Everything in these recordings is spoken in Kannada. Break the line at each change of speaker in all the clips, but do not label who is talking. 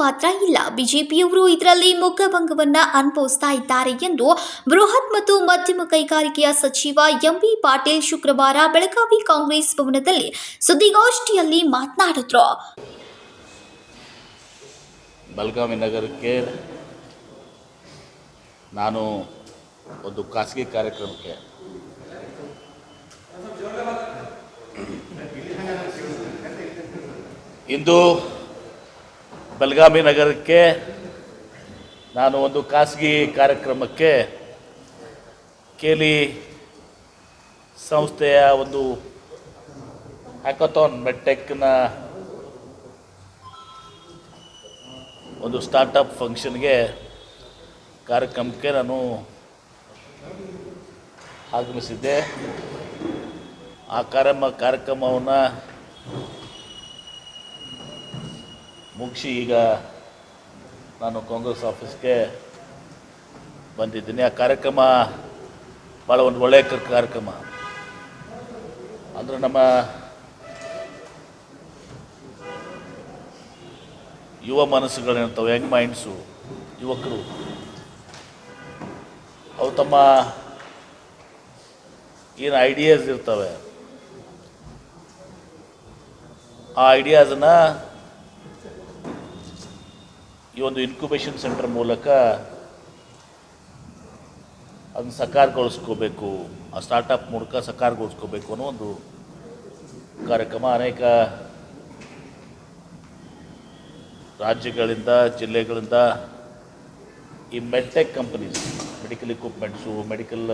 ಪಾತ್ರ ಇಲ್ಲ. ಬಿಜೆಪಿಯವರು ಇದರಲ್ಲಿ ಮುಖಭಂಗವನ್ನ ಅನುಭವಿಸ್ತಾ ಇದ್ದಾರೆ ಎಂದು ಬೃಹತ್ ಮತ್ತು ಮಧ್ಯಮ ಕೈಗಾರಿಕೆಯ ಸಚಿವ ಎಂಬಿ ಪಾಟೀಲ್ ಶುಕ್ರವಾರ ಬೆಳಗಾವಿ ಕಾಂಗ್ರೆಸ್ ಭವನದಲ್ಲಿ ಸುದ್ದಿಗೋಷ್ಠಿಯಲ್ಲಿ ಮಾತನಾಡಿದ್ರು.
ಬೆಳಗಾವಿ ನಗರಕ್ಕೆ ನಾನು ಒಂದು ಖಾಸಗಿ ಕಾರ್ಯಕ್ರಮಕ್ಕೆ ಇಂದು ಬೆಳಗಾವಿ ನಗರಕ್ಕೆ ನಾನು ಒಂದು ಖಾಸಗಿ ಕಾರ್ಯಕ್ರಮಕ್ಕೆ ಕೇಲಿ ಸಂಸ್ಥೆಯ ಒಂದು ಹ್ಯಾಕಥಾನ್ ಮೆಟ್ಟೆಕ್ನ ಒಂದು ಸ್ಟಾರ್ಟಪ್ ಫಂಕ್ಷನ್ಗೆ ಕಾರ್ಯಕ್ರಮಕ್ಕೆ ನಾನು ಆಗಮಿಸಿದ್ದೆ. ಆ ಕಾರ್ಯಕ್ರಮ ಕಾರ್ಯಕ್ರಮವನ್ನು ಮುಗಿಸಿ ಈಗ ನಾನು ಕಾಂಗ್ರೆಸ್ ಆಫೀಸ್ಗೆ ಬಂದಿದ್ದೀನಿ. ಆ ಕಾರ್ಯಕ್ರಮ ಭಾಳ ಒಂದು ಒಳ್ಳೆಯ ಕಾರ್ಯಕ್ರಮ. ಅಂದರೆ ನಮ್ಮ ಯುವ ಮನಸ್ಸುಗಳೇನಿರ್ತವೆ ಯಂಗ್ ಮೈಂಡ್ಸು, ಯುವಕರು. ಅವು ತಮ್ಮ ಏನು ಐಡಿಯಾಸ್ ಇರ್ತವೆ. ಆ ಐಡಿಯಾಸನ್ನ ಈ ಒಂದು ಇನ್ಕ್ಯುಬೇಷನ್ ಸೆಂಟರ್ ಮೂಲಕ ಅದನ್ನು ಸಕಾರಗೊಳಿಸ್ಕೋಬೇಕು, ಆ ಸ್ಟಾರ್ಟಪ್ ಮೂಲಕ ಸಕಾರಗೊಳಿಸ್ಕೋಬೇಕು ಅನ್ನೋ ಒಂದು ಕಾರ್ಯಕ್ರಮ ಅನೇಕ ರಾಜ್ಯಗಳಿಂದ, ಜಿಲ್ಲೆಗಳಿಂದ ಈ medtech companies medical equipments medical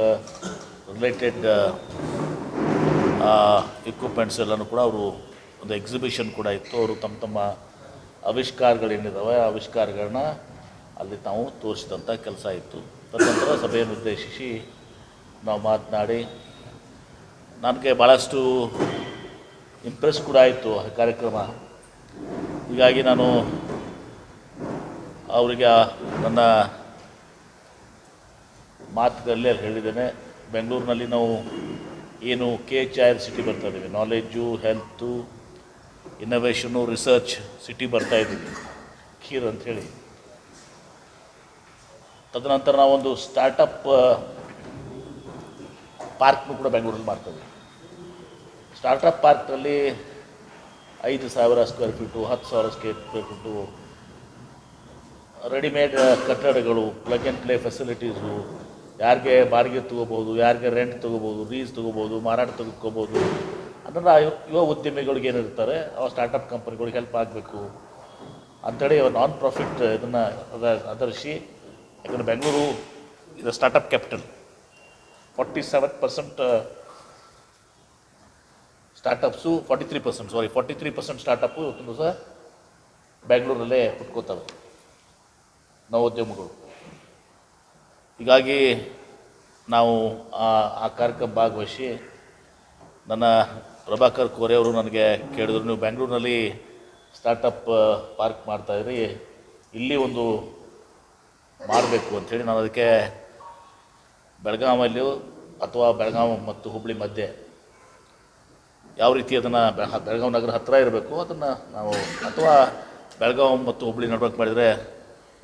related equipments ಎಲ್ಲನೂ ಕೂಡ ಅವರು ಒಂದು ಎಕ್ಸಿಬಿಷನ್ ಕೂಡ ಇತ್ತು. ಅವರು ತಮ್ಮ ತಮ್ಮ ಆವಿಷ್ಕಾರಗಳೇನಿದ್ದಾವೆ ಆ ಆವಿಷ್ಕಾರಗಳನ್ನ ಅಲ್ಲಿ ನಾವು ತೋರಿಸಿದಂಥ ಕೆಲಸ ಇತ್ತು. ತದನಂತರ ಸಭೆಯನ್ನು ಉದ್ದೇಶಿಸಿ ನಾವು ಮಾತನಾಡಿ, ನನಗೆ ಭಾಳಷ್ಟು ಇಂಪ್ರೆಸ್ ಕೂಡ ಆಯಿತು ಆ ಕಾರ್ಯಕ್ರಮ. ಹೀಗಾಗಿ ನಾನು ಅವರಿಗೆ ನನ್ನ ಮಾತುಗಳಲ್ಲಿ ಅಲ್ಲಿ ಹೇಳಿದ್ದೇನೆ. ಬೆಂಗಳೂರಿನಲ್ಲಿ ನಾವು ಏನು ಕೆ ಎಚ್ ಐ ಸಿಟಿ ಬರ್ತಾ ಇದ್ದೀವಿ ಹೆಲ್ತು ಇನ್ನೋವೇಷನು ರಿಸರ್ಚ್ ಸಿಟಿ ಬರ್ತಾ ಇದ್ದೀವಿ. ಖೀರ್ ಅಂಥೇಳಿ ತದನಂತರ ನಾವೊಂದು ಸ್ಟಾರ್ಟಪ್ ಪಾರ್ಕ್ನು ಕೂಡ ಬೆಂಗಳೂರಲ್ಲಿ ಮಾಡ್ತೇವೆ. ಸ್ಟಾರ್ಟಪ್ ಪಾರ್ಕ್ನಲ್ಲಿ ಐದು ಸಾವಿರ ಸ್ಕ್ವೇರ್ ಫೀಟು ಹತ್ತು ಸಾವಿರ ಸ್ಕ್ವೇರ್ ಫೀಟು ರೆಡಿಮೇಡ್ ಕಟ್ಟಡಗಳು ಪ್ಲಗ್ ಆ್ಯಂಡ್ ಪ್ಲೇ ಫೆಸಿಲಿಟೀಸು ಯಾರಿಗೆ ಬಾಡಿಗೆ ತೊಗೋಬೋದು, ಯಾರಿಗೆ ರೆಂಟ್ ತೊಗೋಬೋದು ರೀಸ್ ತೊಗೋಬೋದು, ಮಾರಾಟ ತೆಗೆದುಕೋಬೋದು ಅದನ್ನು ಯುವ ಉದ್ಯಮಿಗಳಿಗೆ ಏನಿರ್ತಾರೆ ಆ ಸ್ಟಾರ್ಟಪ್ ಕಂಪನಿಗಳಿಗೆ ಹೆಲ್ಪ್ ಆಗಬೇಕು ಅಂಥೇಳಿ ನಾನ್ ಪ್ರಾಫಿಟ್ ಇದನ್ನು ಅದ ಆಧರಿಸಿ ಯಾಕಂದರೆ ಬೆಂಗಳೂರು ಇದು startup capital forty seven percent startups forty three percent sorry forty three percent startup ಇವತ್ತಿನ ದಿವಸ ಬೆಂಗಳೂರಲ್ಲೇ ಹುಟ್ಕೋತವೆ ನವೋದ್ಯಮಗಳು ಹೀಗಾಗಿ ನಾವು ಆ ಕಾರ್ಯಕ್ರಮ ಭಾಗವಹಿಸಿ ನನ್ನ ಪ್ರಭಾಕರ್ ಕೋರೆ ಅವರು ನನಗೆ ಕೇಳಿದ್ರು, ನೀವು ಬೆಂಗಳೂರಿನಲ್ಲಿ ಸ್ಟಾರ್ಟಪ್ ಪಾರ್ಕ್ ಮಾಡ್ತಾಯಿದ್ರಿ ಇಲ್ಲಿ ಒಂದು ಮಾಡಬೇಕು ಅಂಥೇಳಿ ನಾನು ಅದಕ್ಕೆ ಬೆಳಗಾವಲ್ಲಿ ಅಥವಾ ಬೆಳಗಾವಿ ಮತ್ತು ಹುಬ್ಬಳ್ಳಿ ಮಧ್ಯೆ ಯಾವ ರೀತಿ ಅದನ್ನು ಬೆಳಗಾವಿ ನಗರ ಹತ್ತಿರ ಇರಬೇಕು, ಅದನ್ನು ನಾವು, ಅಥವಾ ಬೆಳಗಾವಿ ಮತ್ತು ಹುಬ್ಬಳ್ಳಿ ನಡ್ಬೇಕು ಮಾಡಿದರೆ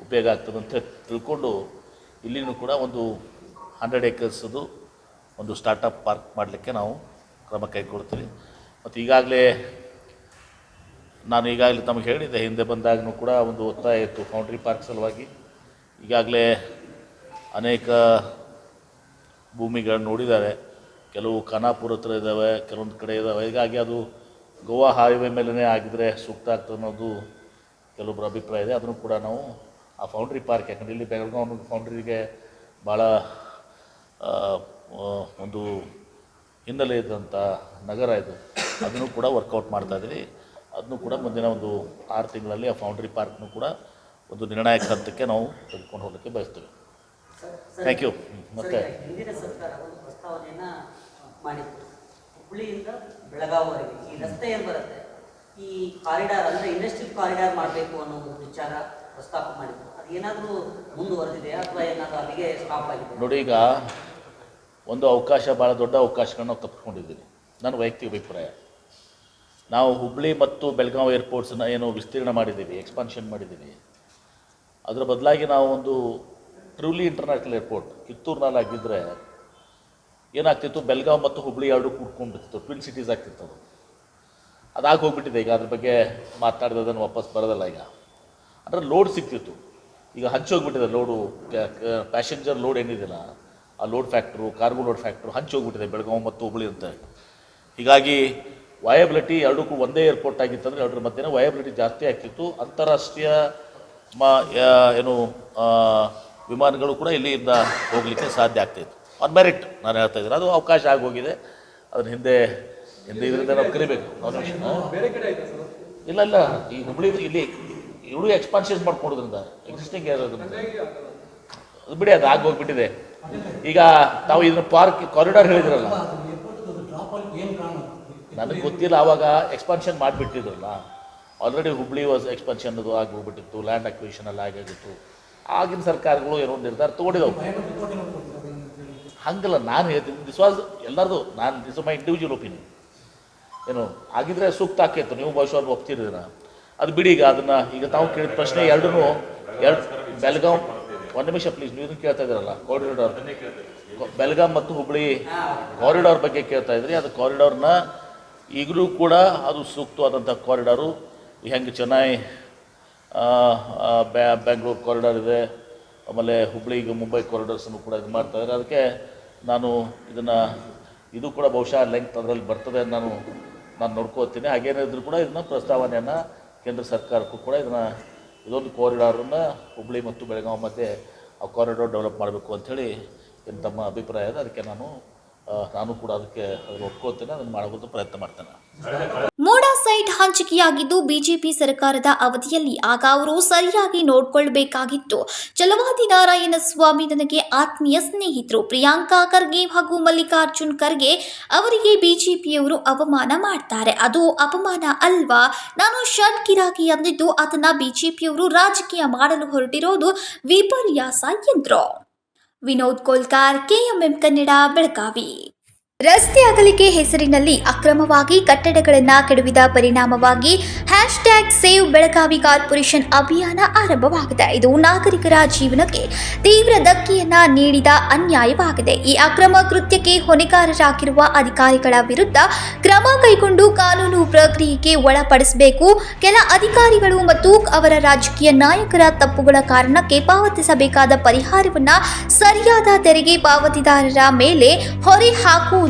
ಉಪಯೋಗ ಆಗ್ತದೆ ಅಂತ ತಿಳ್ಕೊಂಡು ಇಲ್ಲಿನೂ ಕೂಡ ಒಂದು ಹಂಡ್ರೆಡ್ ಏಕರ್ಸದು ಒಂದು ಸ್ಟಾರ್ಟಪ್ ಪಾರ್ಕ್ ಮಾಡಲಿಕ್ಕೆ ನಾವು ಕ್ರಮ ಕೈಗೊಳ್ತೀವಿ. ಮತ್ತು ಈಗಾಗಲೇ ನಾನು ಈಗಾಗಲೇ ತಮಗೆ ಹೇಳಿದ್ದೆ, ಹಿಂದೆ ಬಂದಾಗಲೂ ಕೂಡ ಒಂದು ಒತ್ತಾಯ ಇತ್ತು ಫೌಂಡ್ರಿ ಪಾರ್ಕ್ ಸಲುವಾಗಿ. ಈಗಾಗಲೇ ಅನೇಕ ಭೂಮಿಗಳನ್ನು ನೋಡಿದ್ದಾರೆ. ಕೆಲವು ಖಾನಾಪುರ ಹತ್ರ ಇದ್ದಾವೆ ಕೆಲವೊಂದು ಕಡೆ ಇದ್ದಾವೆ ಹೀಗಾಗಿ ಅದು ಗೋವಾ ಹೈವೇ ಮೇಲೇ ಆಗಿದ್ರೆ ಸೂಕ್ತ ಆಗ್ತದೆ ಅನ್ನೋದು ಕೆಲವೊಬ್ಬರ ಅಭಿಪ್ರಾಯ ಇದೆ. ಅದನ್ನು ಕೂಡ ನಾವು ಆ ಫೌಂಡ್ರಿ ಪಾರ್ಕ್ ಯಾಕಂದರೆ ಇಲ್ಲಿ ಬೆಳಗಾವಿ ಫೌಂಡ್ರಿಗೆ ಭಾಳ ಒಂದು ಹಿನ್ನೆಲೆ ಇದ್ದಂಥ ನಗರ ಇದು ಅದನ್ನು ಕೂಡ ವರ್ಕೌಟ್ ಮಾಡ್ತಾ ಇದ್ದೀವಿ. ಅದನ್ನು ಕೂಡ ಮುಂದಿನ ಒಂದು ಆರು ತಿಂಗಳಲ್ಲಿ ಆ ಫೌಂಡ್ರಿ ಪಾರ್ಕ್ನು ಕೂಡ ಒಂದು ನಿರ್ಣಾಯಕ ಹಂತಕ್ಕೆ ನಾವು ತೆಗೆದುಕೊಂಡು ಹೋಗಲಿಕ್ಕೆ ಬಯಸ್ತೇವೆ. ಥ್ಯಾಂಕ್ ಯು ಮತ್ತೆ?
ಹುಬ್ಬಳ್ಳಿಯಿಂದ ಬೆಳಗಾವಿವರೆಗೆ ಈ ರಸ್ತೆ ಏನು ಬರುತ್ತೆ? ಈ ಕಾರಿಡಾರ್ ಅಂದ್ರೆ ಇಂಡಸ್ಟ್ರಿಯಲ್ ಕಾರಿಡಾರ್ ಮಾಡಬೇಕು ಅನ್ನೋ ಒಂದು ವಿಚಾರ ಪ್ರಸ್ತಾಪ ಮಾಡಿದ್ರು ಅದು ಏನಾದರೂ ಮುಂದುವರೆದಿದೆ ಅಥವಾ ಏನಾದರೂ ಅಲ್ಲಿಗೆ ಸ್ಟಾಪ್ ಆಗಿದೆ?
ನೋಡಿ ಈಗ ಒಂದು ಅವಕಾಶ ಭಾಳ ದೊಡ್ಡ ಅವಕಾಶಗಳನ್ನ ನಾವು ತಪ್ಪಿಕೊಂಡಿದ್ದೀವಿ ನನ್ನ ವೈಯಕ್ತಿಕ ಅಭಿಪ್ರಾಯ. ನಾವು ಹುಬ್ಳಿ ಮತ್ತು ಬೆಳಗಾವಿ ಏರ್ಪೋರ್ಟ್ಸನ್ನು ಏನು ವಿಸ್ತೀರ್ಣ ಮಾಡಿದ್ದೀವಿ ಎಕ್ಸ್ಪಾನ್ಷನ್ ಮಾಡಿದ್ದೀವಿ. ಅದರ ಬದಲಾಗಿ ನಾವು ಒಂದು ಟ್ರೂಲಿ ಇಂಟರ್ನ್ಯಾಷನಲ್ ಏರ್ಪೋರ್ಟ್ ಕಿತ್ತೂರಿನಲ್ಲಿ ಆಗಿದ್ದರೆ ಏನಾಗ್ತಿತ್ತು? ಬೆಳಗಾವಿ ಮತ್ತು ಹುಬ್ಳಿ ಎರಡು ಕೂಡ್ಕೊಂಡಿತ್ತು ಟ್ವಿನ್ ಸಿಟೀಸ್ ಆಗ್ತಿತ್ತು ಅದು. ಅದಾಗಿ ಹೋಗ್ಬಿಟ್ಟಿದೆ, ಈಗ ಅದ್ರ ಬಗ್ಗೆ ಮಾತನಾಡಿದನ್ನು ವಾಪಸ್ ಬರೋದಲ್ಲ ಈಗ. ಅಂದರೆ ಲೋಡ್ ಸಿಗ್ತಿತ್ತು. ಈಗ ಹಚ್ಚೋಗ್ಬಿಟ್ಟಿದೆ ಲೋಡು ಪ್ಯಾಸೆಂಜರ್ ಲೋಡ್ ಏನಿದೆಯಲ್ಲ ಆ load factor cargo load factor ಹಂಚಿ ಹೋಗ್ಬಿಟ್ಟಿದೆ ಬೆಳಗಾವಿ ಮತ್ತು ಹುಬ್ಳಿ ಅಂತ. ಹೀಗಾಗಿ ವಯಬಿಲಿಟಿ ಎರಡಕ್ಕೂ ಒಂದೇ ಏರ್ಪೋರ್ಟ್ ಆಗಿತ್ತಂದರೆ ಎರಡರ ಮಧ್ಯೆ ವಯಬಿಲಿಟಿ ಜಾಸ್ತಿ ಆಗ್ತಿತ್ತು. ಅಂತಾರಾಷ್ಟ್ರೀಯ ಮ ಏನು ವಿಮಾನಗಳು ಕೂಡ ಇಲ್ಲಿಂದ ಹೋಗಲಿಕ್ಕೆ ಸಾಧ್ಯ ಆಗ್ತಾಯಿತ್ತು ಆನ್ ಮೆರಿಟ್ ನಾನು ಹೇಳ್ತಾ ಇದ್ದೀನಿ. ಅದು ಅವಕಾಶ ಆಗೋಗಿದೆ. ಅದ್ರ ಹಿಂದೆ ಹಿಂದೆ ಇದರಿಂದ ನಾವು ಕರಿಬೇಕು ಇಲ್ಲ ಇಲ್ಲ. ಈ ಹುಬ್ಳಿ ಇಲ್ಲಿ ಇವಳು ಎಕ್ಸ್ಪಾನ್ಷನ್ ಮಾಡ್ಕೊಡೋದ್ರಿಂದ ಎಕ್ಸಿಸ್ಟಿಂಗ್ ಇರೋದ್ರಿಂದ ಅದು ಬಿಡಿ ಅದು ಆಗೋಗ್ಬಿಟ್ಟಿದೆ ಈಗ ತಾವು ಇದನ್ನ ಪಾರ್ಕ್ ಕಾರಿಡಾರ್ ಹೇಳಿದ್ರಲ್ಲ. ನನಗೆ ಗೊತ್ತಿಲ್ಲ ಆವಾಗ ಎಕ್ಸ್ಪಾನ್ಷನ್ ಮಾಡಿಬಿಟ್ಟಿದ್ರಲ್ಲ. ಆಲ್ರೆಡಿ ಹುಬ್ಳಿ ವಾಸ್ ಎಕ್ಸ್ಪಾನ್ಷನ್ ಅದು ಆಗಿ ಲ್ಯಾಂಡ್ ಅಕ್ವಿಷನ್ ಎಲ್ಲ ಆಗಿತ್ತು ಆಗಿನ ಸರ್ಕಾರಗಳು ಏನೋ ನಿರ್ಧಾರ ತೊಗೊಂಡಿದ್ದವು. ಹಂಗಲ್ಲ, ನಾನು ಹೇಳ್ತೀನಿ ದಿಸ್ ವಾಸ್ ಎಲ್ಲರದು, ನಾನು ದಿಸ್ ಮೈ ಇಂಡಿವಿಜುವಲ್ ಒಪಿನಿಯನ್ ಏನು, ಆಗಿದ್ರೆ ಸೂಕ್ತ ಆಕೈತು ನೀವು ಬಹುಶಃ ಒಪ್ತಿದ್ದೀರ. ಅದು ಬಿಡಿ, ಈಗ ಅದನ್ನು, ಈಗ ತಾವು ಕೇಳಿದ ಪ್ರಶ್ನೆ ಎರಡೂ ಎರಡು ಬೆಲ್ಗಾಂ ಒಂದು ನಿಮಿಷ ಪ್ಲೀಸ್ ನೀವು ಕೇಳ್ತಾ ಇದ್ದೀರಲ್ಲ? ಕಾರಿಡಾರ್ ಬೆಲ್ಗಾಂ ಮತ್ತು ಹುಬ್ಳಿ ಕಾರಿಡಾರ್ ಬಗ್ಗೆ ಕೇಳ್ತಾ ಇದ್ರಿ. ಅದು ಕಾರಿಡಾರ್ನ ಈಗಲೂ ಕೂಡ ಅದು ಸೂಕ್ತವಾದಂಥ ಕಾರಿಡಾರು ಹೆಂಗೆ ಚೆನ್ನೈ ಬ್ಯಾಂಗ್ಳೂರು ಕಾರಿಡಾರ್ ಇದೆ. ಆಮೇಲೆ ಹುಬ್ಳಿಗೆ ಮುಂಬೈ ಕಾರಿಡಾರ್ಸನ್ನು ಕೂಡ ಇದು ಮಾಡ್ತಾ ಇದ್ದಾರೆ. ಅದಕ್ಕೆ ನಾನು ಇದನ್ನು ಇದು ಕೂಡ ಬಹುಶಃ ಲೆಂತ್ ಅದರಲ್ಲಿ ಬರ್ತದೆ ನಾನು ನಾನು ನೋಡ್ಕೋತೀನಿ ಹಾಗೇನಿದ್ರು ಕೂಡ ಇದನ್ನ ಪ್ರಸ್ತಾವನೆಯನ್ನು ಕೇಂದ್ರ ಸರ್ಕಾರಕ್ಕೂ ಕೂಡ ಇದನ್ನು ಇದೊಂದು ಕಾರಿಡಾರನ್ನು ಹುಬ್ಳಿ ಮತ್ತು ಬೆಳಗಾವಿ ಮಧ್ಯೆ ಆ ಕಾರಿಡಾರ್ ಡೆವಲಪ್ ಮಾಡಬೇಕು ಅಂಥೇಳಿ ಏನು ತಮ್ಮ ಅಭಿಪ್ರಾಯ ಇದೆ? ಅದಕ್ಕೆ ನಾನು ನಾನು ಕೂಡ ಅದಕ್ಕೆ ಅದನ್ನು ಒಪ್ಕೋತೇನೆ ಅದನ್ನು ಮಾಡೋದು ಪ್ರಯತ್ನ ಮಾಡ್ತೇನೆ.
ಮೋಡಾ ಸೈಟ್ ಹಂಚಿಕೆಯಾಗಿದ್ದು ಬಿಜೆಪಿ ಸರ್ಕಾರದ ಅವಧಿಯಲ್ಲಿ ಆಗ ಅವರು ಸರಿಯಾಗಿ ನೋಡಿಕೊಳ್ಳಬೇಕಾಗಿತ್ತು ಚಲವಾದಿ ನಾರಾಯಣ ಸ್ವಾಮಿ ನನಗೆ ಆತ್ಮೀಯ ಸ್ನೇಹಿತರು ಪ್ರಿಯಾಂಕಾ ಖರ್ಗೆ ಹಾಗೂ ಮಲ್ಲಿಕಾರ್ಜುನ್ ಖರ್ಗೆ ಅವರಿಗೆ ಬಿಜೆಪಿಯವರು ಅವಮಾನ ಮಾಡ್ತಾರೆ. ಅದು ಅಪಮಾನ ಅಲ್ವಾ? ನಾನು ಶರ್ಟ್ ಗಿರಾಕಿ ಅಂದಿದ್ದು ಅದನ್ನ ಬಿಜೆಪಿಯವರು ರಾಜಕೀಯ ಮಾಡಲು ಹೊರಟಿರೋದು ವಿಪರ್ಯಾಸ ಎಂದರು ವಿನೋದ್ ಕೋಲ್ಕಾರ್, ಕೆಎಂಎಂ ಕನ್ನಡ, ಬೆಳಗಾವಿ. ರಸ್ತೆ ಅಗಲಿಕೆ ಹೆಸರಿನಲ್ಲಿ ಅಕ್ರಮವಾಗಿ ಕಟ್ಟಡಗಳನ್ನು ಕೆಡವಿದ ಪರಿಣಾಮವಾಗಿ hashtag save Belagavi corporation ಅಭಿಯಾನ ಆರಂಭವಾಗಿದೆ. ಇದು ನಾಗರಿಕರ ಜೀವನಕ್ಕೆ ತೀವ್ರ ಧಕ್ಕೆಯನ್ನ ನೀಡಿದ ಅನ್ಯಾಯವಾಗಿದೆ. ಈ ಅಕ್ರಮ ಕೃತ್ಯಕ್ಕೆ ಹೊಣೆಗಾರರಾಗಿರುವ ಅಧಿಕಾರಿಗಳ ವಿರುದ್ಧ ಕ್ರಮ ಕೈಗೊಂಡು ಕಾನೂನು ಪ್ರಕ್ರಿಯೆಗೆ ಒಳಪಡಿಸಬೇಕು. ಕೆಲ ಅಧಿಕಾರಿಗಳು ಮತ್ತು ಅವರ ರಾಜಕೀಯ ನಾಯಕರ ತಪ್ಪುಗಳ ಕಾರಣಕ್ಕೆ ಪಾವತಿಸಬೇಕಾದ ಪರಿಹಾರವನ್ನು ಸರಿಯಾದ ತೆರಿಗೆ ಪಾವತಿದಾರರ ಮೇಲೆ ಹೊರೆ ಹಾಕುವುದು